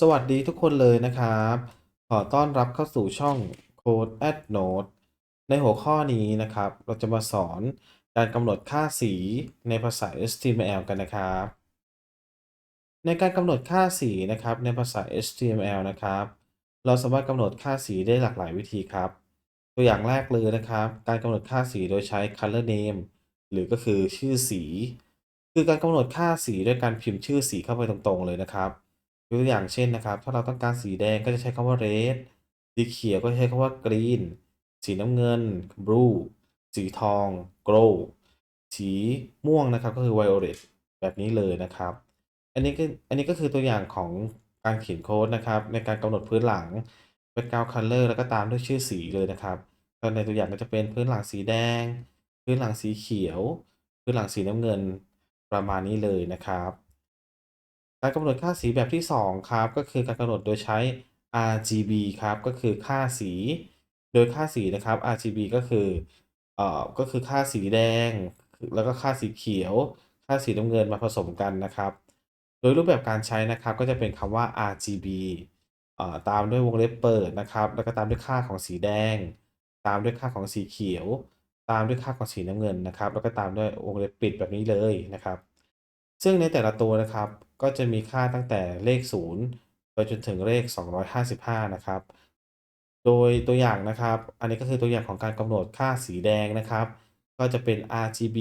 สวัสดีทุกคนเลยนะครับ ขอต้อนรับเข้าสู่ช่อง Code at Note ในหัวข้อนี้นะครับ เราจะมาสอนการกำหนดค่าสีในภาษา HTML กันนะครับ ในการกำหนดค่าสีนะครับในภาษา HTML นะครับ เราสามารถกำหนดค่าสีได้หลากหลายวิธีครับ ตัวอย่างแรกเลยนะครับ การกำหนดค่าสีโดยใช้ color name หรือก็คือชื่อสี คือการกำหนดค่าสีด้วยการพิมพ์ชื่อสีเข้าไปตรงๆเลยนะครับ ยกตัวอย่างเช่นนะครับ ถ้าเราต้องการสีแดงก็จะใช้คำว่า red สีเขียวก็ใช้คำว่า green สีน้ำเงิน blue สีทอง grow สีม่วงนะครับก็คือ violet แบบนี้เลยนะครับ อันนี้ก็อันนี้ก็คือตัวอย่างของการเขียนโค้ดนะครับ ในการกำหนดพื้นหลัง background color แล้วก็ตามด้วยชื่อสีเลยนะครับในตัวอย่างก็จะเป็นพื้นหลังสีแดง พื้นหลังสีเขียว พื้นหลังสีน้ำเงินประมาณนี้เลยนะครับ การกำหนดค่าสีแบบที่ 2 ครับ ก็คือการกำหนดโดยใช้ RGB ครับ ก็คือค่าสี โดยค่าสีนะครับ RGB ก็คือเอ่อก็คือค่าสีแดง แล้วก็ค่าสีเขียว ค่าสีน้ำเงินมาผสมกันนะครับ โดยรูปแบบการใช้นะครับก็จะเป็นคำว่า RGB เอ่อตามด้วยวงเล็บเปิดนะครับ แล้วก็ตามด้วยค่าของสีแดง ตามด้วยค่าของสีเขียว ตามด้วยค่าของสีน้ำเงินนะครับ แล้วก็ตามด้วยวงเล็บปิดแบบนี้เลยนะครับ ซึ่งในแต่ละตัวนะครับก็จะมีค่าตั้งแต่เลข 0 ไปจนถึงเลข 255 นะครับ โดยตัวอย่างนะครับ อันนี้ก็คือตัวอย่างของการกำหนดค่าสีแดงนะครับ ก็จะเป็น RGB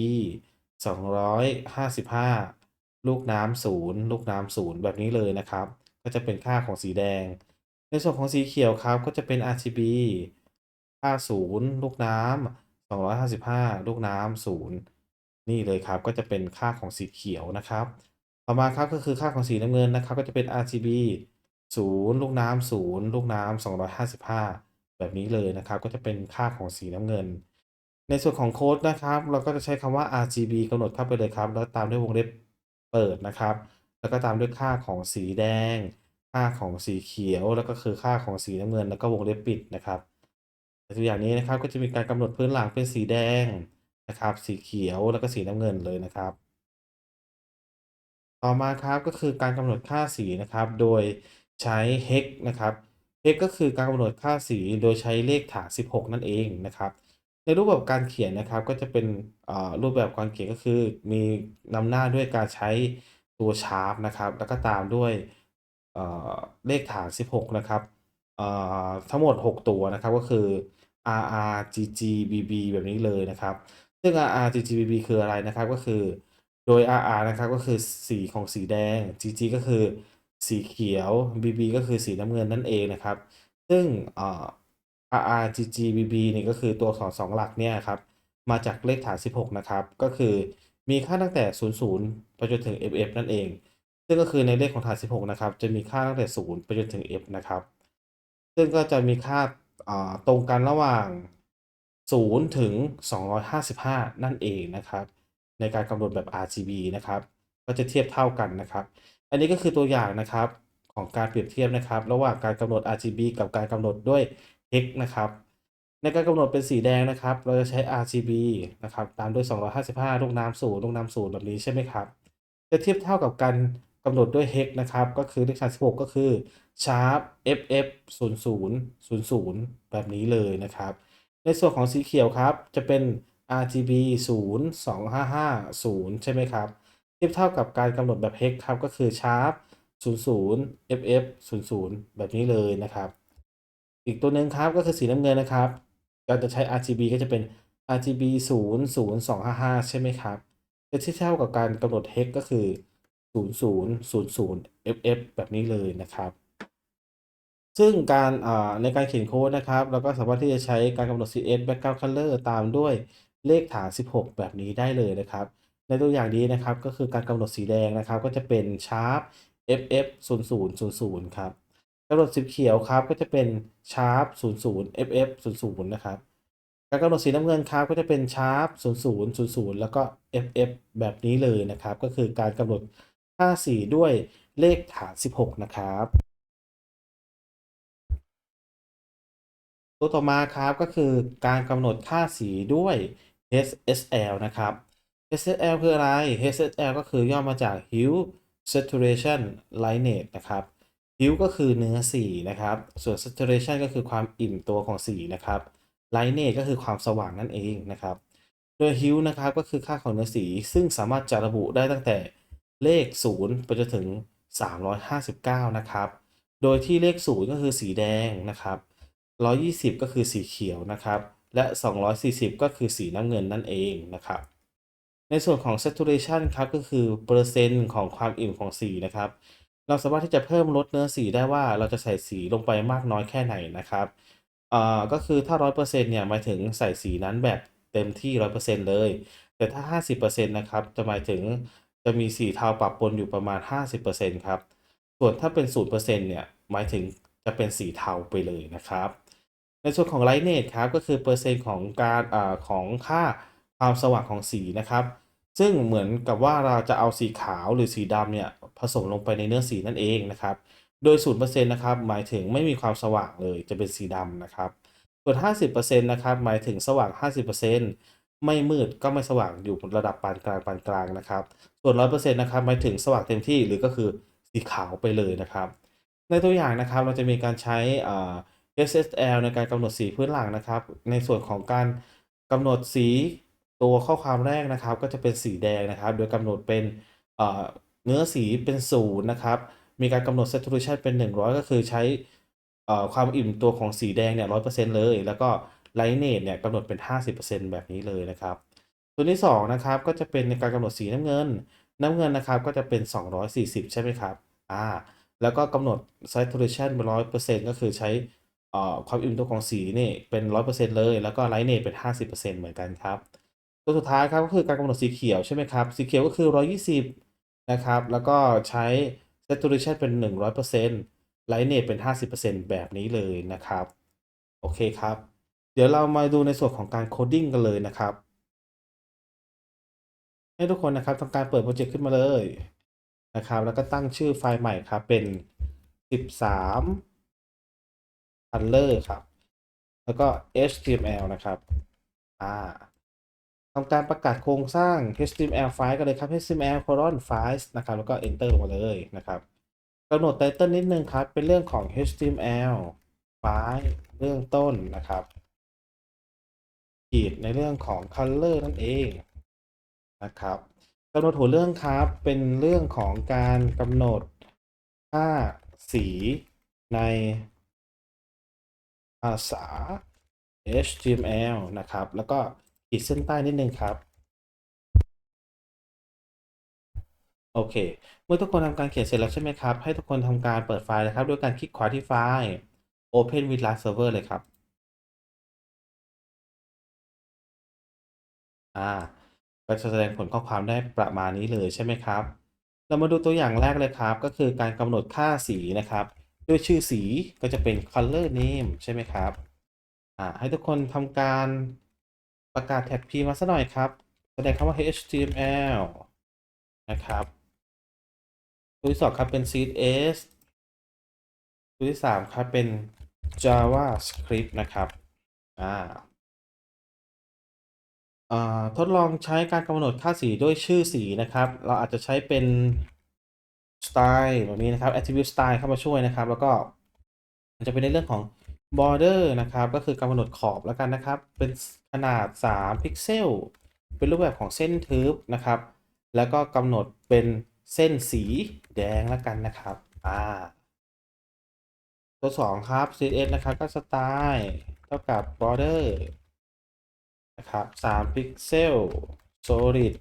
255 ลูกน้ำศูนย์ลูกน้ำศูนย์แบบนี้เลยนะครับ ก็จะเป็นค่าของสีแดง ในส่วนของสีเขียวครับก็จะเป็น RGB ค่าศูนย์ลูกน้ำ255 ลูกน้ำศู นี่เลยครับก็จะเป็นค่าของสีเขียวนะครับ ต่อมาครับก็คือค่าของสีน้ำเงินนะครับ ก็จะเป็น RGB 0 ลูกน้ำ0ลูกน้ำ255 แบบนี้เลยนะครับ ก็จะเป็นค่าของสีน้ำเงิน ในส่วนของโค้ดนะครับ เราก็จะใช้คำว่า RGB กำหนดเข้าไปเลยครับ แล้วตามด้วยวงเล็บเปิดนะครับ แล้วก็ตามด้วยค่าของสีแดง ค่าของสีเขียว แล้วก็คือค่าของสีน้ำเงิน แล้วก็วงเล็บปิดนะครับตัวอย่างนี้นะครับก็จะมีการกำหนดพื้นหลังเป็นสีแดง นะครับ สีเขียวแล้วก็สีน้ำเงินเลยนะครับ ต่อมาครับก็คือการกำหนดค่าสีนะครับ โดยใช้ hex นะครับ hex ก็คือการกำหนดค่าสีโดยใช้เลขฐาน 16 นั่นเองนะครับในรูปแบบการเขียนนะครับก็จะเป็นรูปแบบการเขียนก็คือมีนำหน้าด้วยการใช้ตัวชาร์ปนะครับแล้วก็ตามด้วยเลขฐาน 16 นะครับทั้งหมด 6 ตัวนะครับก็คือ RR GG BB แบบนี้เลยนะครับ ซึ่ง RR GGBB คืออะไรนะครับก็คือ โดย RR นะครับก็คือสีของสีแดง GG ก็คือสีเขียว BB ก็คือสีน้ำเงินนั่นเองนะครับ ซึ่ง RR GG BB นี่ก็คือตัวอักษร2หลักเนี่ยครับมาจากเลขฐาน 16 นะครับ ก็คือมีค่าตั้งแต่ 00 ไปจนถึง FF นั่นเอง ซึ่งก็คือในเลขของฐาน 16 นะครับ จะมีค่าตั้งแต่ 0 ไปจนถึง F นะครับ ซึ่งก็จะมีค่าตรงกันระหว่าง 0 ถึง 255 นั่นเองนะครับ ในการกำหนดแบบ RGB นะครับ ก็จะเทียบเท่ากันนะครับ อันนี้ก็คือตัวอย่างนะครับของการเปรียบเทียบนะครับ ระหว่างการกำหนด RGB กับการกำหนดด้วย hex นะครับ ในการกำหนดเป็นสีแดงนะครับ เราจะใช้ RGB นะครับตามด้วย 255 ลูกน้ำศูนย์ลูกน้ำศูนย์แบบนี้ใช่ไหมครับ จะเทียบเท่ากับการกำหนดด้วย hex นะครับ ก็คือเลขฐาน16 ก็คือ sharp ff 00 00 แบบนี้เลยนะครับ ในส่วนของสีเขียวครับจะเป็น RGB 0 255 0 ใช่ไหมครับ เทียบเท่ากับการกำหนดแบบ hex ครับก็คือ sharp 00 ff 00 แบบนี้เลยนะครับ อีกตัวหนึ่งครับก็คือสีน้ำเงินนะครับกาจะใช้ RGB ก็จะเป็น RGB 0 0 2 5 5 ใช่ไหมครับจะเทียบเท่ากับการกำหนด hex ก็คือ 00 00 ff แบบนี้เลยนะครับ ซึ่งการในการเขียนโค้ดนะครับ เราก็สามารถที่จะใช้การกำหนด CS background color ตามด้วยเลขฐาน 16 แบบนี้ได้เลยนะครับ ในตัวอย่างนี้นะครับก็คือการกำหนดสีแดงนะครับ ก็จะเป็น sharp ff 00 00ครับกำหนดสีเขียวครับก็จะเป็น sharp 00 ff 00นะครับการกำหนดสีน้ำเงินครับก็จะเป็น sharp 00 00 แล้วก็ ff แบบนี้เลยนะครับ ก็คือการกำหนดค่าสีด้วยเลขฐาน 16 นะครับ ตัวต่อมาครับก็คือการกำหนดค่าสีด้วย HSL นะครับ HSL คืออะไร HSL ก็คือย่อมาจาก Hue Saturation Lightness นะครับ hue ก็คือเนื้อสีนะครับ ส่วน saturation ก็คือความอิ่มตัวของสีนะครับ lightness ก็คือความสว่างนั่นเองนะครับ โดย hue นะครับก็คือค่าของเนื้อสี ซึ่งสามารถจะระบุได้ตั้งแต่เลข 0 ไปจนถึง 359 นะครับ โดยที่เลข 0 ก็คือสีแดงนะครับ 120 ก็คือสีเขียวนะครับ และ 240 ก็คือสีน้ำเงินนั่นเองนะครับ ในส่วนของ saturation ครับก็คือเปอร์เซ็นต์ของความอิ่มของสีนะครับ เราสามารถที่จะเพิ่มลดเนื้อสีได้ว่าเราจะใส่สีลงไปมากน้อยแค่ไหนนะครับอ่าก็คือถ้า 100%เนี่ยหมายถึงใส่สีนั้นแบบเต็มที่ 100%เลย แต่ถ้า 50%นะครับจะหมายถึงจะมีสีเทาปะปนอยู่ประมาณ 50%ครับ ส่วนถ้าเป็น 0%เนี่ย หมายถึงจะเป็นสีเทาไปเลยนะครับ ในส่วนของ lightness ครับก็คือเปอร์เซ็นต์ของการอของค่าความสว่างของสีนะครับ ซึ่งเหมือนกับว่าเราจะเอาสีขาวหรือสีดำเนี่ยผสมลงไปในเนื้อสีนั่นเองนะครับ โดย 0%นะครับหมายถึงไม่มีความสว่างเลยจะเป็นสีดำนะครับส่วน50%นะครับหมายถึงสว่าง 50%ไม่มืดก็ไม่สว่างอยู่ระดับปานกลางปานกลางนะครับ ส่วน 100%นะครับหมายถึงสว่างเต็มที่หรือก็คือสีขาวไปเลยนะครับ ในตัวอย่างนะครับเราจะมีการใช้อ่า SSL ในการกำหนดสีพื้นหลังนะครับ ในส่วนของการกำหนดสีตัวข้อความแรกนะครับ ก็จะเป็นสีแดงนะครับ โดยกำหนดเป็นเเนื้อสีเป็นศูนย์นะครับ มีการกำหนด saturation เป็น 100 ก็คือใช้ความอิ่มตัวของสีแดงเนี่ย100%เลย แล้วก็ lightness เนี่ยกำหนดเป็น 50%แบบนี้เลยนะครับ ตัวที่2นะครับก็จะเป็นในการกำหนดสีน้ำเงิน น้ำเงินนะครับก็จะเป็น 240 ใช่ไหมครับอ่าแล้วก็กำหนด saturation เป็น100%ก็คือใช้ ความอิ่มตัวของสีนี่เป็น100%เปอร์เซ็นต์เลย แล้วก็ lightness เป็น50%เหมือนกันครับ ตัวสุดท้ายครับก็คือการกำหนดสีเขียวใช่ไหมครับ สีเขียวก็คือ120นะครับ แล้วก็ใช้ saturation เป็น100% lightness เซ็นต์ไลท์เนทเป็น50%แบบนี้เลยนะครับ โอเคครับ เดี๋ยวเรามาดูในส่วนของการโคดดิ้งกันเลยนะครับ ให้ทุกคนนะครับทำการเปิดโปรเจกต์ขึ้นมาเลยนะครับ แล้วก็ตั้งชื่อไฟล์ใหม่ครับเป็น 13 color ครับ แล้วก็ html นะครับอ่าทำการประกาศโครงสร้าง html ไฟล์กันเลยครับ html colon files นะครับ แล้วก็ enter ลงมาเลยนะครับกำหนด title นิดนึงครับ เป็นเรื่องของ html ไฟล์เรื่องต้นนะครับขีดในเรื่องของ color นั่นเองนะครับกำหนดหัวเรื่องครับเป็นเรื่องของการกำหนดค่าสีใน ภาษา HTML นะครับ แล้วก็ขีดเส้นใต้นิดนึงครับ โอเค เมื่อทุกคนทำการเขียนเสร็จแล้วใช่ไหมครับ ให้ทุกคนทำการเปิดไฟล์นะครับ ด้วยการคลิกขวาที่ไฟล์ Open with Last Server เลยครับ อ่าก็จะแสดงผลข้อความได้ประมาณนี้เลยใช่ไหมครับ เรามาดูตัวอย่างแรกเลยครับ ก็คือการกำหนดค่าสีนะครับ ด้วยชื่อสีก็จะเป็น color name ใช่ไหมครับอ่าให้ทุกคนทำการประกาศแท็ก p มาสักหน่อยครับ แสดงคำว่า html นะครับตัวที่สองครับเป็น css ตัวที่สามครับเป็น javascript นะครับอ่าทดลองใช้การกำหนดค่าสีด้วยชื่อสีนะครับ เราอาจจะใช้เป็น สไตล์แบบนี้นะครับ attribute style เข้ามาช่วยนะครับ แล้วก็มันจะเป็นในเรื่องของ border นะครับ ก็คือการกำหนดขอบแล้วกันนะครับ เป็นขนาด 3 พิกเซล เป็นรูปแบบของเส้นทึบนะครับ แล้วก็กำหนดเป็นเส้นสีแดงแล้วกันนะครับ อ่า ตัว 2 ครับ css นะครับ ก็สไตล์เท่ากับ border นะครับ3พิกเซล solid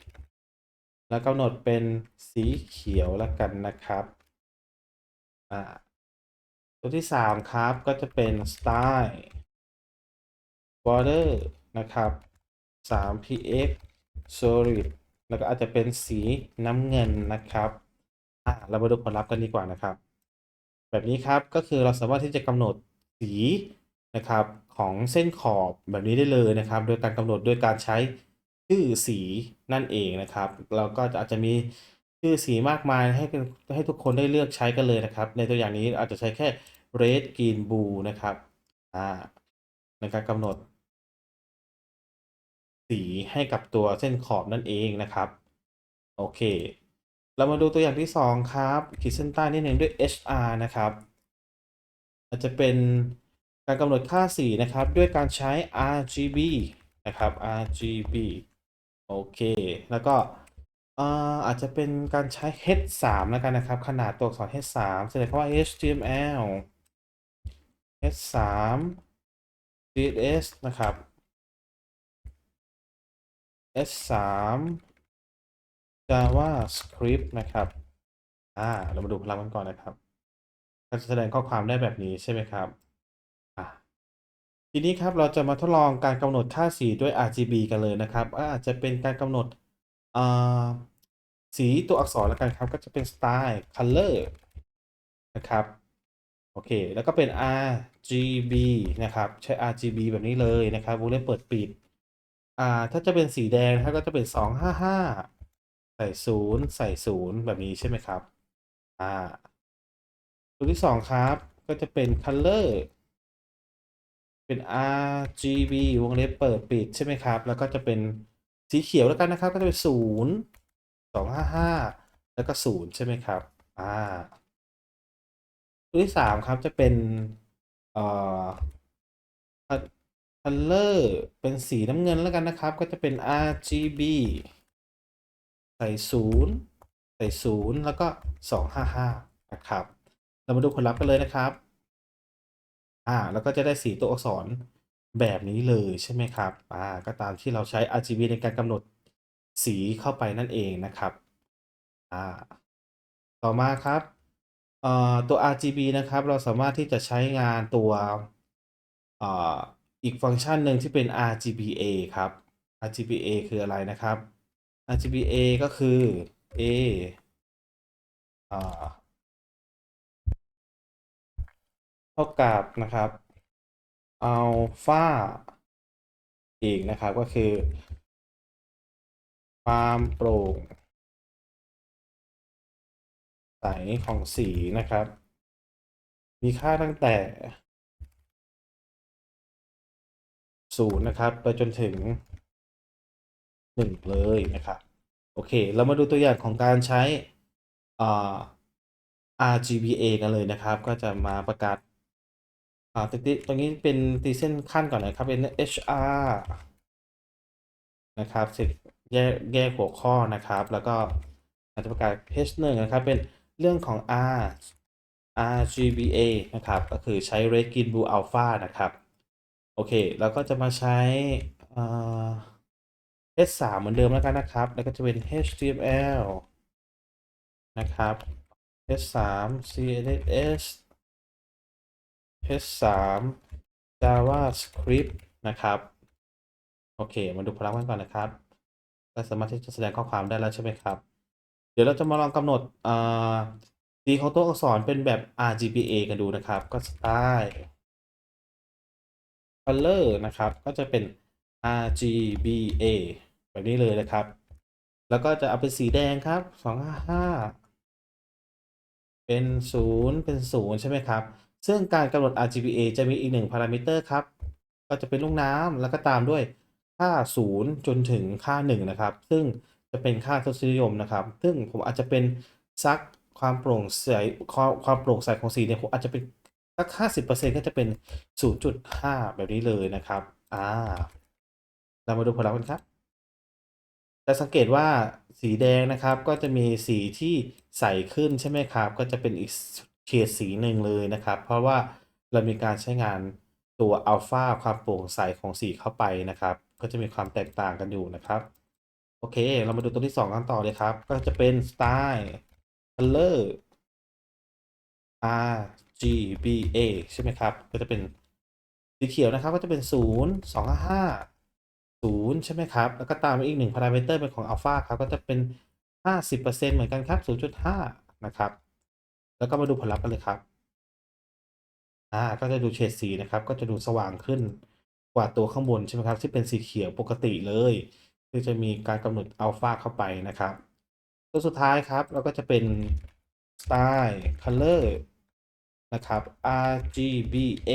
แล้วกำหนดเป็นสีเขียวแล้วกันนะครับอ่าตัวที่ 3 ครับก็จะเป็น style border นะครับ3 px solid แล้วก็อาจจะเป็นสีน้ำเงินนะครับอ่าเรามาดูผลลัพธ์กันดีกว่านะครับ แบบนี้ครับก็คือเราสามารถที่จะกำหนดสีนะครับของเส้นขอบแบบนี้ได้เลยนะครับ โดยการกำหนดด้วยการใช้ ชื่อสีนั่นเองนะครับเราก็อาจจะมีชื่อสีมากมายให้ให้ทุกคนได้เลือกใช้กันเลยนะครับ ในตัวอย่างนี้อาจจะใช้แค่ red green blue นะครับอ่าในการกำหนด สีให้กับตัวเส้นขอบนั่นเองนะครับ โอเค เรามาดูตัวอย่างที่ 2 ครับขีดเส้นใต้นิดหนึ่งด้วย HR นะครับอาจจะเป็นการกำหนดค่าสีนะครับ ด้วยการใช้ RGB นะครับ RGB โอเค แล้วก็อาจจะเป็นการใช้ H3 แล้วกันนะครับ ขนาดตัวอักษร H3 แสดงคำว่า HTML H3 CSS นะครับ S3 JavaScript นะครับ อ่า เรามาดูพลังกันก่อนนะครับ ก็จะแสดงข้อความได้แบบนี้ใช่ไหมครับ ทีนี้ครับเราจะมาทดลองการกำหนดค่าสีด้วย RGB กันเลยนะครับว่าอาจจะเป็นการกำหนดสีตัวอักษรแล้วกันครับ ก็จะเป็นสไตล์ color นะครับ โอเค แล้วก็เป็น RGB นะครับ ใช้ RGB แบบนี้เลยนะครับวงเล็บเปิดปิด อ่า ถ้าจะเป็นสีแดงนะครับก็จะเป็น 255 ใส่ 0 ใส่ 0 แบบนี้ใช่ไหมครับ อ่า ตัวที่ 2 ครับ ก็จะเป็น color เป็น RGB วงเล็บเปิดปิดใช่ไหมครับ แล้วก็จะเป็นสีเขียวแล้วกันนะครับ ก็จะเป็น0 255แล้วก็0ใช่ไหมครับ อ่าตัวที่3ครับจะเป็นเอ่อ color เป็นสีน้ำเงินแล้วกันนะครับ ก็จะเป็น RGB ใส่0ใส่0แล้วก็255นะครับ เรามาดูผลลัพธ์กันเลยนะครับ อ่า แล้วก็จะได้สีตัวอักษรแบบนี้เลยใช่ไหมครับ อ่า ก็ตามที่เราใช้ RGB ในการกำหนดสีเข้าไปนั่นเองนะครับ อ่า ต่อมาครับเอ่อตัว RGB นะครับ เราสามารถที่จะใช้งานตัวเอ่ออีกฟังก์ชันหนึ่งที่เป็น RGBA ครับ RGBA คืออะไรนะครับ RGBA ก็คือ A อ่า เท่ากับนะครับอัลฟาอีกนะครับก็คือ ความโปร่งใสของสีนะครับ มีค่าตั้งแต่0นย์นะครับไปจนถึง1เลยนะครับ โอเค เรามาดูตัวอย่างของการใช้อ่า RGBA กันเลยนะครับ ก็จะมาประกาศ อ่าตรงนี้ตรงนี้เป็นตีเส้นขั้นก่อนนะครับ เป็น HR นะครับเสร็จแยกแยกหัวข้อนะครับ แล้วก็อาจจะประกาศ H1 นะครับ เป็นเรื่องของ R RGBA นะครับ ก็คือใช้ Red Green Blue Alpha นะครับ โอเค แล้วก็จะมาใช้ H3 เหมือนเดิมแล้วกันนะครับ แล้วก็จะเป็น HTML นะครับ H3 CSS H3 JavaScript นะครับ โอเค มาดูพลังกันก่อนนะครับก็สามารถที่จะแสดงข้อความได้แล้วใช่ไหมครับ เดี๋ยวเราจะมาลองกำหนดสีของตัวอักษรเป็นแบบ RGBA กันดูนะครับ ก็สไตล์ color นะครับ ก็จะเป็น RGBA แบบนี้เลยนะครับ แล้วก็จะเอาเป็นสีแดงครับ 255 เป็น 0 เป็น 0 ใช่ไหมครับ ซึ่งการกำหนด RGBA จะมีอีกหนึ่งพารามิเตอร์ครับ ก็จะเป็นลูกน้ำแล้วก็ตามด้วยค่า 0 จนถึงค่า 1 นะครับ ซึ่งจะเป็นค่าทศนิยมนะครับ ซึ่งผมอาจจะเป็นซักความโปร่งใสความความโปร่งใสของสีเนี่ยผมอาจจะเป็นสัก 50%ก็จะเป็น 0.5 แบบนี้เลยนะครับ อ่า เรามาดูผลลัพธ์กันครับจะสังเกตว่าสีแดงนะครับก็จะมีสีที่ใสขึ้นใช่ไหมครับ ก็จะเป็นอีก เฉดสีหนึ่งเลยนะครับ เพราะว่าเรามีการใช้งานตัวอัลฟาความโปร่งใสของสีเข้าไปนะครับ ก็จะมีความแตกต่างกันอยู่นะครับ โอเค เรามาดูตัวที่ 2 กันต่อเลยครับ ก็จะเป็นสไตล์ color RGBA ใช่ไหมครับ ก็จะเป็นสีเขียวนะครับก็จะเป็น 0 255 0 ใช่ไหมครับ แล้วก็ตามมาอีกหนึ่งพารามิเตอร์เป็นของอัลฟาครับ ก็จะเป็น 50%เหมือนกันครับ 0.5 นะครับ แล้วก็มาดูผลลัพธ์กันเลยครับ อ่า ก็จะดูเฉดสีนะครับ ก็จะดูสว่างขึ้นกว่าตัวข้างบนใช่ไหมครับ ที่เป็นสีเขียวปกติเลยคือจะมีการกำหนดอัลฟาเข้าไปนะครับ ตัวสุดท้ายครับ เราก็จะเป็นสไตล์ color นะครับ RGBA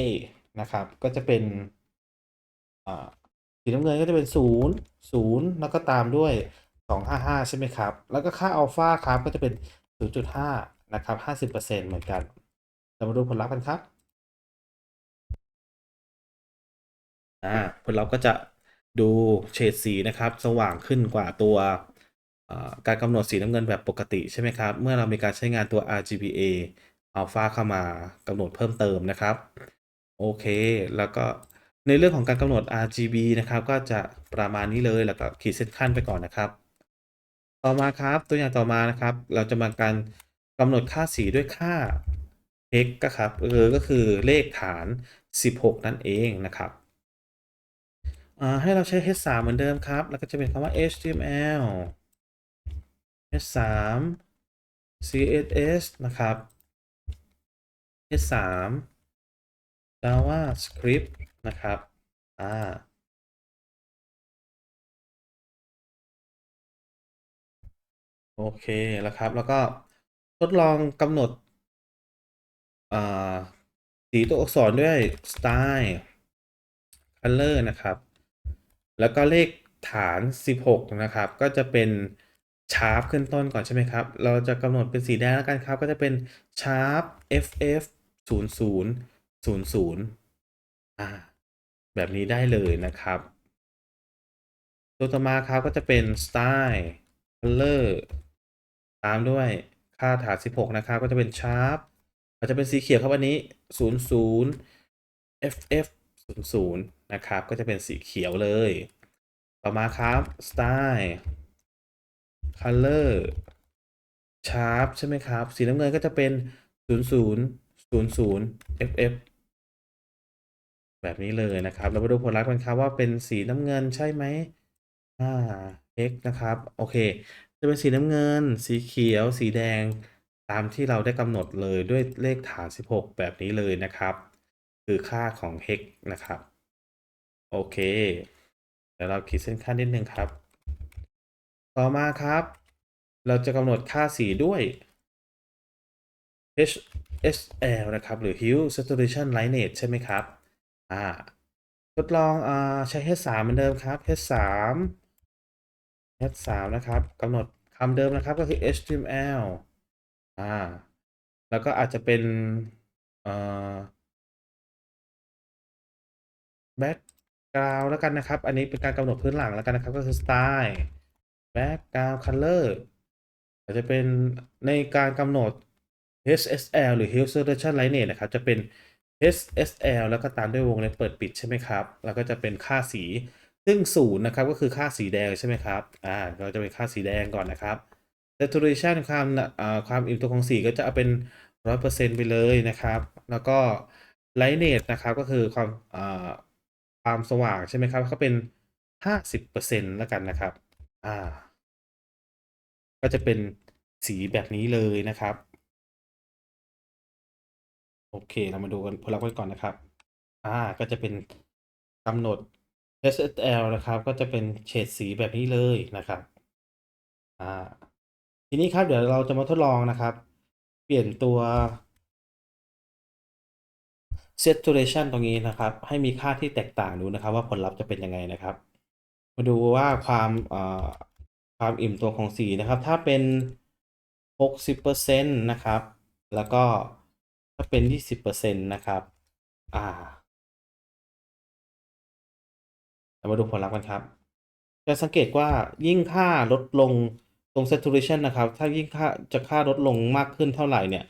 นะครับ ก็จะเป็นสีน้ำเงินก็จะเป็น 0 0 แล้วก็ตามด้วย 255 ใช่ไหมครับ แล้วก็ค่าอัลฟาครับก็จะเป็น 0.5 นะครับ50%เหมือนกัน เรามาดูผลลัพธ์กันครับอ่าผลลัพธ์ก็จะดูเฉดสีนะครับ สว่างขึ้นกว่าตัวการกำหนดสีน้ำเงินแบบปกติใช่ไหมครับ เมื่อเรามีการใช้งานตัว RGBA Alpha เข้ามากำหนดเพิ่มเติมนะครับ โอเค แล้วก็ในเรื่องของการกำหนด RGB นะครับ ก็จะประมาณนี้เลยแล้วก็ขีดเส้นขั้นไปก่อนนะครับ ต่อมาครับตัวอย่างต่อมานะครับ เราจะมาการ กำหนดค่าสีด้วยค่า x ก็ครับเออก็คือเลขฐาน 16 นั่นเองนะครับให้เราใช้ h3 เหมือนเดิมครับ แล้วก็จะเป็นคำว่า html h3 css นะครับ h3 javascript นะครับอ่าโอเคแล้วครับ แล้วก็ ทดลองกำหนดสีตัวอักษรด้วยสไตล์ color นะครับ แล้วก็เลขฐาน 16 นะครับ ก็จะเป็นชาร์ปขึ้นต้นก่อนใช่ไหมครับ เราจะกำหนดเป็นสีแดงแล้วกันครับ ก็จะเป็นชาร์ป ff 00 00อ่าแบบนี้ได้เลยนะครับ ตัวต่อมาครับก็จะเป็น style color ตามด้วย ค่าฐาน16 นะครับ ก็จะเป็น sharp อาจจะเป็นสีเขียวครับอันนี้00 ff 00นะครับ ก็จะเป็นสีเขียวเลย ต่อมาครับ style color sharp ใช่ไหมครับ สีน้ำเงินก็จะเป็น 00 00 ff แบบนี้เลยนะครับ เรามาดูผลลัพธ์กันครับว่าเป็นสีน้ำเงินใช่ไหมอ่า x นะครับ โอเค จะเป็นสีน้ำเงิน สีเขียว สีแดง ตามที่เราได้กำหนดเลยด้วยเลขฐาน 16 แบบนี้เลยนะครับ คือค่าของ hex นะครับ โอเค เดี๋ยวเราขีดเส้นขั้นนิดนึงครับ ต่อมาครับ เราจะกำหนดค่าสีด้วย HSL นะครับ หรือ Hue Saturation Lightness ใช่ไหมครับ อ่า ทดลองอ่าใช้ H3 เหมือนเดิมครับ H3 H3 นะครับกำหนด คำเดิมนะครับก็คือ HTML อ่า แล้วก็อาจจะเป็นเอ่อ background แล้วกันนะครับ อันนี้เป็นการกำหนดพื้นหลังแล้วกันนะครับ ก็คือ style background color อาจจะเป็นในการกำหนด HSL หรือ Hue Saturation Lightness นะครับ จะเป็น HSL แล้วก็ตามด้วยวงเล็บเปิดปิดใช่ไหมครับ แล้วก็จะเป็นค่าสี ซึ่งศูนย์นะครับก็คือค่าสีแดงใช่ไหมครับ อ่า เราจะเป็นค่าสีแดงก่อนนะครับ saturation ความอ่าความอิ่มตัวของสีก็จะเอาเป็น100%ไปเลยนะครับ แล้วก็ lightness นะครับก็คือความอ่าความสว่างใช่ไหมครับก็เป็น50%แล้วกันนะครับ อ่า ก็จะเป็นสีแบบนี้เลยนะครับ โอเค เรามาดูกันผลลัพธ์กันก่อนนะครับ อ่า ก็จะเป็นกำหนด SSL นะครับ ก็จะเป็นเฉดสีแบบนี้เลยนะครับอ่าทีนี้ครับเดี๋ยวเราจะมาทดลองนะครับ เปลี่ยนตัว saturation ตรงนี้นะครับ ให้มีค่าที่แตกต่างดูนะครับ ว่าผลลัพธ์จะเป็นยังไงนะครับ มาดูว่าความความอิ่มตัวของสีนะครับ ถ้าเป็น 60%นะครับ แล้วก็ถ้าเป็น 20%นะครับ อ่า เรามาดูผลลัพธ์กันครับ จะสังเกตว่ายิ่งค่าลดลงตรง saturation นะครับ ถ้ายิ่งค่าจะค่าลดลงมากขึ้นเท่าไหร่เนี่ย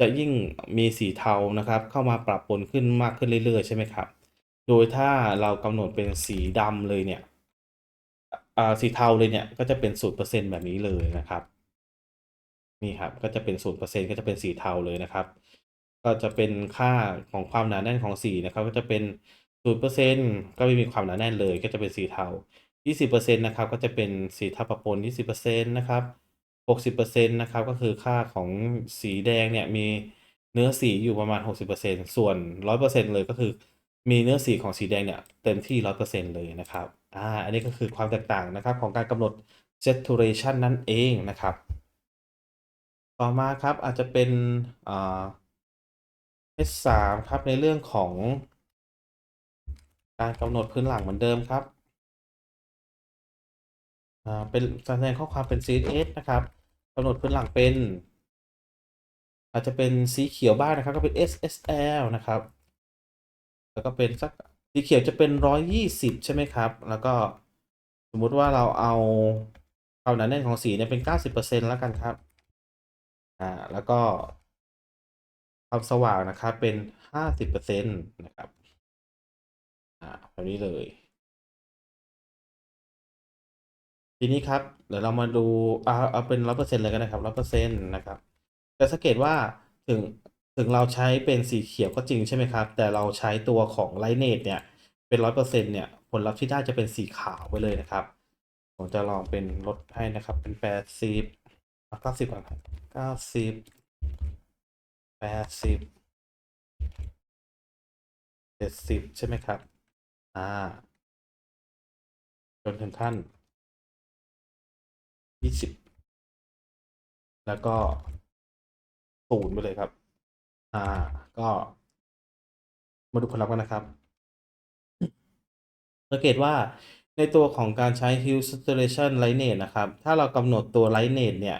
จะยิ่งมีสีเทานะครับ เข้ามาปรับปนขึ้นมากขึ้นเรื่อยๆ ใช่ไหมครับ โดยถ้าเรากำหนดเป็นสีดำเลยเนี่ยสีเทาเลยเนี่ยก็จะเป็น0%แบบนี้เลยนะครับ นี่ครับก็จะเป็น0%ก็จะเป็นสีเทาเลยนะครับ ก็จะเป็นค่าของความหนาแน่นของสีนะครับ ก็จะเป็น 0%ก็ไม่มีความหนาแน่นเลยก็จะเป็นสีเทา 20%นะครับก็จะเป็นสีเทาปะปน 20%นะครับ 60%นะครับก็คือค่าของสีแดงเนี่ยมีเนื้อสีอยู่ประมาณ 60%ส่วน 100%เลยก็คือมีเนื้อสีของสีแดงเนี่ยเต็มที่ 100%เลยนะครับ อ่า อันนี้ก็คือความแตกต่างนะครับของการกำหนด saturation นั่นเองนะครับ ต่อมาครับอาจจะเป็นอ่า H3 ครับในเรื่องของ การกำหนดพื้นหลังเหมือนเดิมครับอ่าเป็นแสดงข้อความเป็น CSS นะครับกำหนดพื้นหลังเป็น อาจจะเป็นสีเขียวบ้างนะครับก็เป็น SSL นะครับ แล้วก็เป็นสักสีเขียวจะเป็น 120 ใช่ไหมครับ แล้วก็สมมุติว่าเราเอาความหนาแน่นของสีเนี่ยเป็น 90%แล้วกันครับอ่าแล้วก็ความสว่างนะครับเป็น 50%นะครับ อ่าแบบนี้เลย ทีนี้ครับเดี๋ยวเรามาดูเอาเอาเป็น100%เซ็นต์เลยก็ได้ครับ100%นต์นะครับจะสังเกตว่าถึงถึงเราใช้เป็นสีเขียวก็จริงใช่ไหมครับ แต่เราใช้ตัวของ Lighting เนี่ยเป็น100%เปอร์เซ็นต์เนี่ยผลลัพธ์ที่ได้จะเป็นสีขาวไปเลยนะครับ ผมจะลองเป็นลดให้นะครับเป็น80เอา90ก่อนครับ90 80 70ใช่ไหมครับ อ่าจนถึงขั้น20แล้วก็0ไปเลยครับ อ่า ก็มาดูผลลัพธ์กันนะครับสังเกตว่าในตัวของการใช้ Hue Saturation Lightning นะครับ ถ้าเรากำหนดตัว Lightning เนี่ย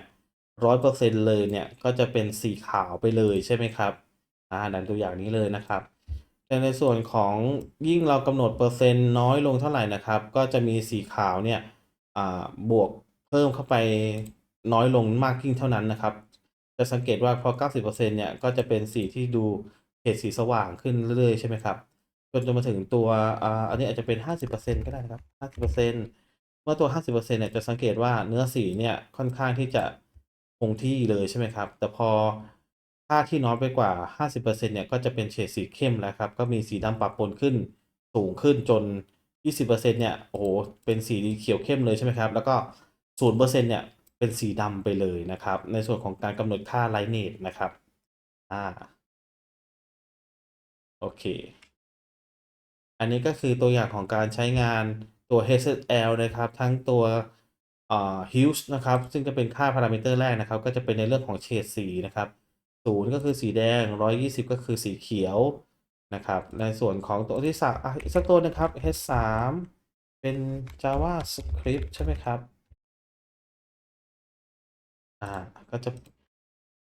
100%เลยเนี่ย ก็จะเป็นสีขาวไปเลยใช่ไหมครับ อ่าดังตัวอย่างนี้เลยนะครับ แต่ในส่วนของยิ่งเรากำหนดเปอร์เซ็นต์น้อยลงเท่าไหร่นะครับ ก็จะมีสีขาวเนี่ยบวกเพิ่มเข้าไปน้อยลงมากยิ่งเท่านั้นนะครับ จะสังเกตว่าพอ 90%เนี่ยก็จะเป็นสีที่ดูเฉดสีสว่างขึ้นเรื่อยๆใช่ไหมครับจนจะมาถึงตัวอ,อันนี้อาจจะเป็น 50%ก็ได้นะครับ 50%เมื่อตัว 50%เนี่ยจะสังเกตว่าเนื้อสีเนี่ยค่อนข้างที่จะคงที่เลยใช่ไหมครับ แต่พอ ค่าที่น้อยไปกว่า 50%เนี่ยก็จะเป็นเฉดสีเข้มแล้วครับ ก็มีสีดำปะปนขึ้นสูงขึ้นจน 20%เนี่ยโอ้โฮเป็นสีเขียวเข้มเลยใช่ไหมครับ แล้วก็ 0%เนี่ยเป็นสีดำไปเลยนะครับ ในส่วนของการกำหนดค่า Lightning นะครับอ่าโอเค อันนี้ก็คือตัวอย่างของการใช้งานตัว HSL นะครับ ทั้งตัวอ่า Hues นะครับ ซึ่งจะเป็นค่าพารามิเตอร์แรกนะครับ ก็จะเป็นในเรื่องของเฉดสีนะครับ 0ก็คือสีแดง120ก็คือสีเขียวนะครับ ในส่วนของตัวที่3อ่าอีกสักตัวนึ่งครับ H3 เป็น JavaScript ใช่ไหมครับ?อ่า ก็จะ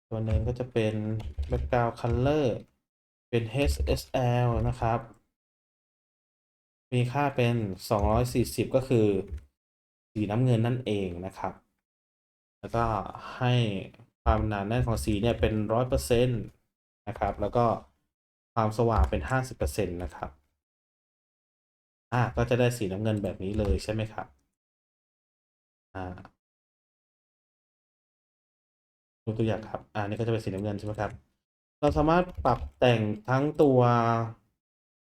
ตัวหนึ่งก็จะเป็น Background Color เป็น HSL นะครับ มีค่าเป็น 240 ก็คือสีน้ำเงินนั่นเองนะครับ แล้วก็ให้ ความหนาแน่นของสีเนี่ยเป็น100%นตนะครับ แล้วก็ความสว่างเป็น50%นตนะครับอาก็จะได้สีน้ำเงินแบบนี้เลยใช่ไหมครับ?อายกตัวอย่างครับอานี่ก็จะเป็นสีน้ำเงินใช่ไหมครับ เราสามารถปรับแต่งทั้งตัว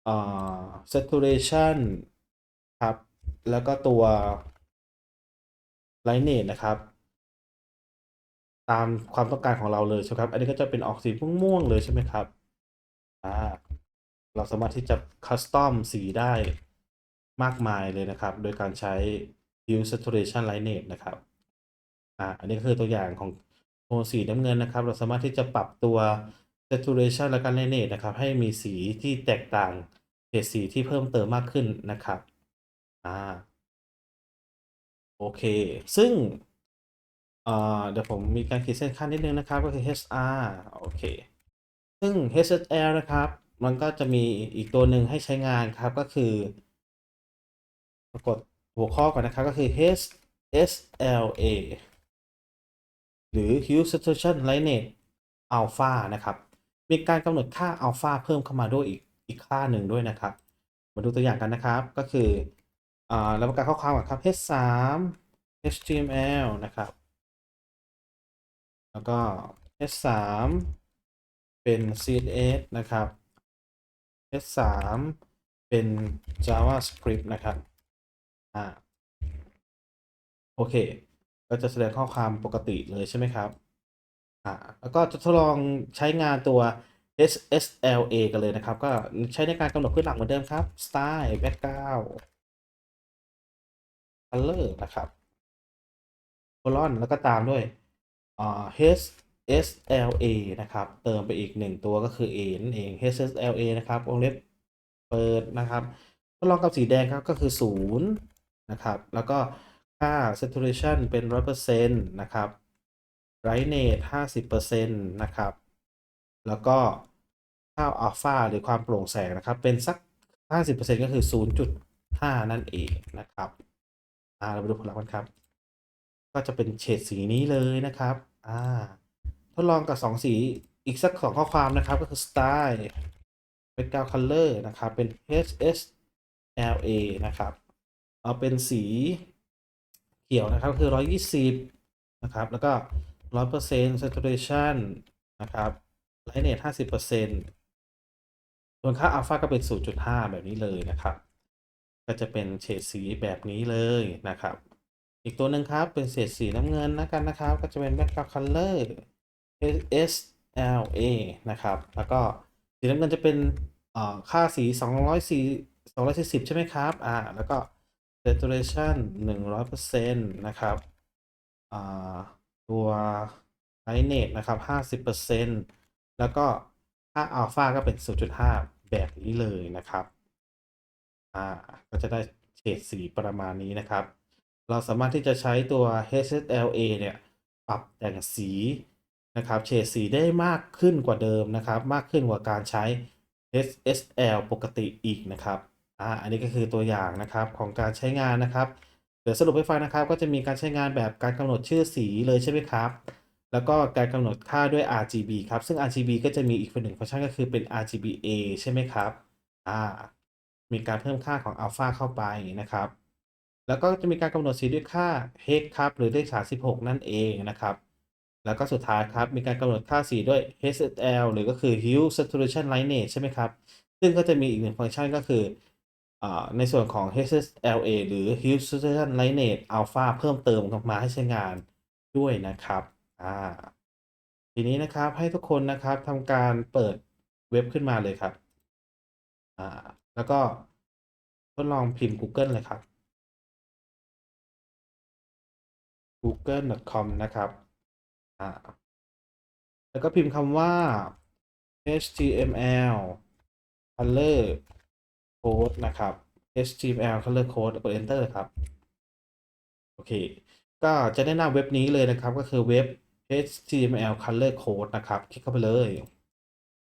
อ่า Saturation ครับ แล้วก็ตัว Lightning นะครับ ตามความต้องการของเราเลยใช่ไหมครับ อันนี้ก็จะเป็นออกสีม่วงๆเลยใช่ไหมครับ?อ่าเราสามารถที่จะ Custom สีได้มากมายเลยนะครับ โดยการใช้ Hue Saturation Lightning นะครับอ่าอันนี้ก็คือตัวอย่างของโทนสีน้ำเงินนะครับ เราสามารถที่จะปรับตัว Saturation และก็ Lightning นะครับ ให้มีสีที่แตกต่างเฉดสีที่เพิ่มเติมมากขึ้นนะครับอ่าโอเค ซึ่ง อ่าเดี๋ยวผมมีการขีดเส้นขั้นนิดนึงนะครับ ก็คือ HR โอเค ซึ่ง HSL นะครับ มันก็จะมีอีกตัวหนึ่งให้ใช้งานครับ ก็คือ ปรากฏหัวข้อก่อนนะครับ ก็คือ HSLA หรือ Hue Saturation Lightning Alpha นะครับ มีการกำหนดค่า Alpha เพิ่มเข้ามาด้วยอีกอีกค่าหนึ่งด้วยนะครับ มาดูตัวอย่างกันนะครับ ก็คืออ่าเราประกาศข้อความก่อนครับ H3 HTML นะครับ แล้วก็ H3 เป็น CSS นะครับ H3 เป็น JavaScript นะครับอ่าโอเค ก็จะแสดงข้อความปกติเลยใช่ไหมครับ?อ่าแล้วก็จะทดลองใช้งานตัว HSLA กันเลยนะครับ ก็ใช้ในการกำหนดพื้นหลังเหมือนเดิมครับสไตล์ Background Color นะครับโคลอนแล้วก็ตามด้วย HSLA นะครับ เติมไปอีก 1 ตัวก็คือ A นั่นเอง HSLA นะครับวงเล็บเปิดนะครับทดลองกับสีแดงครับก็คือ 0 นะครับ แล้วก็ค่า Saturation เป็น 100%นะครับ Brightness 50%นะครับ แล้วก็ค่า Alpha หรือความโปร่งแสงนะครับ เป็นสัก 50%ก็คือ 0.5 นั่นเองนะครับ อ่า เรามาดูผลลัพธ์กันครับ ก็จะเป็นเฉดสีนี้เลยนะครับอ่าทดลองกับ 2 สีอีกสักสองข้อความนะครับ ก็คือ style background color นะครับ เป็น HSLA นะครับ เอาเป็นสีเขียวนะครับ คือ 120 นะครับ แล้วก็ 100% saturation นะครับ lightness 50%ส่วนค่าอัลฟาก็เป็น 0.5 แบบนี้เลยนะครับ ก็จะเป็นเฉดสีแบบนี้เลยนะครับ อีกตัวหนึ่งครับ เป็นเฉดสีน้ำเงินนะกันนะครับ ก็จะเป็น background color SLA นะครับ แล้วก็สีน้ำเงินจะเป็นค่าสี 204 240 ใช่ไหมครับ อ่า แล้วก็ saturation 100%นะครับอ่าตัว lightness นะครับ 50%แล้วก็ค่าอัลฟาก็เป็น 0.5 แบบนี้เลยนะครับ อ่า ก็จะได้เฉดสีประมาณนี้นะครับ เราสามารถที่จะใช้ตัว HSLA เนี่ยปรับแต่งสีนะครับเฉดสีได้มากขึ้นกว่าเดิมนะครับ มากขึ้นกว่าการใช้ SSL ปกติอีกนะครับอ่าอันนี้ก็คือตัวอย่างนะครับของการใช้งานนะครับเดี๋ยวสรุปให้ฟังนะครับ ก็จะมีการใช้งานแบบการกำหนดชื่อสีเลยใช่ไหมครับ แล้วก็การกำหนดค่าด้วย RGB ครับ ซึ่ง RGB ก็จะมีอีกหนึ่งฟังก์ชันก็คือเป็น RGBA ใช่ไหมครับอ่ามีการเพิ่มค่าของอัลฟาเข้าไปนะครับ แล้วก็จะมีการกำหนดสีด้วยค่า hex ครับหรือเลขฐาน16นั่นเองนะครับ แล้วก็สุดท้ายครับมีการกำหนดค่าสีด้วย HSL หรือก็คือ Hue Saturation Lightness ใช่ไหมครับ ซึ่งก็จะมีอีกหนึ่งฟังก์ชันก็คืออในส่วนของ HSLA หรือ Hue Saturation Lightness Alpha เพิ่มเติมเข้ามาให้ใช้งานด้วยนะครับอ่าทีนี้นะครับให้ทุกคนนะครับทำการเปิดเว็บขึ้นมาเลยครับอ่าแล้วก็ทดลองพิมพ์ Google เลยครับ google.com นะครับอ่าแล้วก็พิมพ์คำว่า html color code นะครับ html color code กด enter ครับ โอเค ก็จะแนะนำเว็บนี้เลยนะครับ ก็คือเว็บ html color code นะครับ คลิกเข้าไปเลย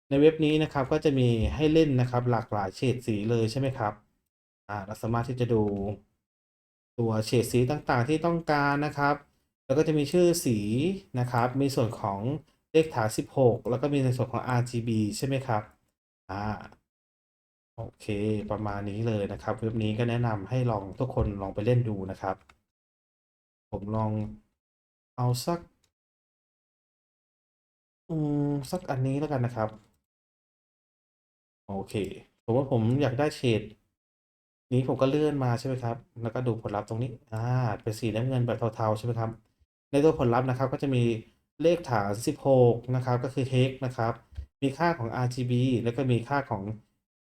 ในเว็บนี้นะครับก็จะมีให้เล่นนะครับ หลากหลายเฉดสีเลยใช่ไหมครับ อ่า เราสามารถที่จะดู ตัวเฉดสีต่างๆที่ต้องการนะครับ แล้วก็จะมีชื่อสีนะครับ มีส่วนของเลขฐาน 16 แล้วก็มีในส่วนของ RGB ใช่ไหมครับ อ่า โอเค ประมาณนี้เลยนะครับ เว็บนี้ก็แนะนำให้ลองทุกคนลองไปเล่นดูนะครับ ผมลองเอาสัก อืม สักอันนี้แล้วกันนะครับ โอเคสมว่าผมอยากได้เฉด นี้ผมก็เลื่อนมาใช่ไหมครับ แล้วก็ดูผลลัพธ์ตรงนี้ อ่า เป็นสีน้ำเงินแบบเทาๆใช่ไหมครับ ในตัวผลลัพธ์นะครับ ก็จะมีเลขฐาน 16 นะครับ ก็คือ hex นะครับ มีค่าของ RGB แล้วก็มีค่าของ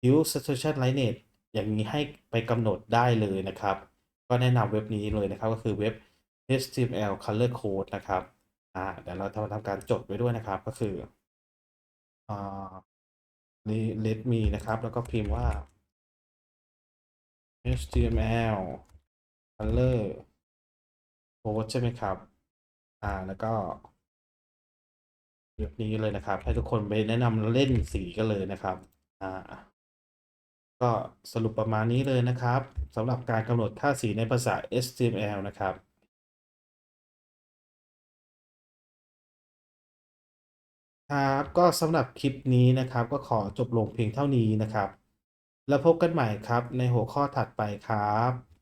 hue saturation lightness อย่างนี้ให้ไปกำหนดได้เลยนะครับ ก็แนะนำเว็บนี้เลยนะครับ ก็คือเว็บ HTML color code นะครับ อ่า เดี๋ยวเราทำการจดไว้ด้วยนะครับ ก็คือ อ่า นี่ let me นะครับ แล้วก็พิมพ์ว่า html color code ใช่ไหมครับ อ่า แล้วก็เว็บนี้เลยนะครับ ให้ทุกคนไปแนะนำเล่นสีกันเลยนะครับ อ่า ก็สรุปประมาณนี้เลยนะครับสำหรับการกำหนดค่าสีในภาษา HTML นะครับครับก็สำหรับคลิปนี้นะครับ ก็ขอจบลงเพียงเท่านี้นะครับ แล้วพบกันใหม่ครับในหัวข้อถัดไปครับ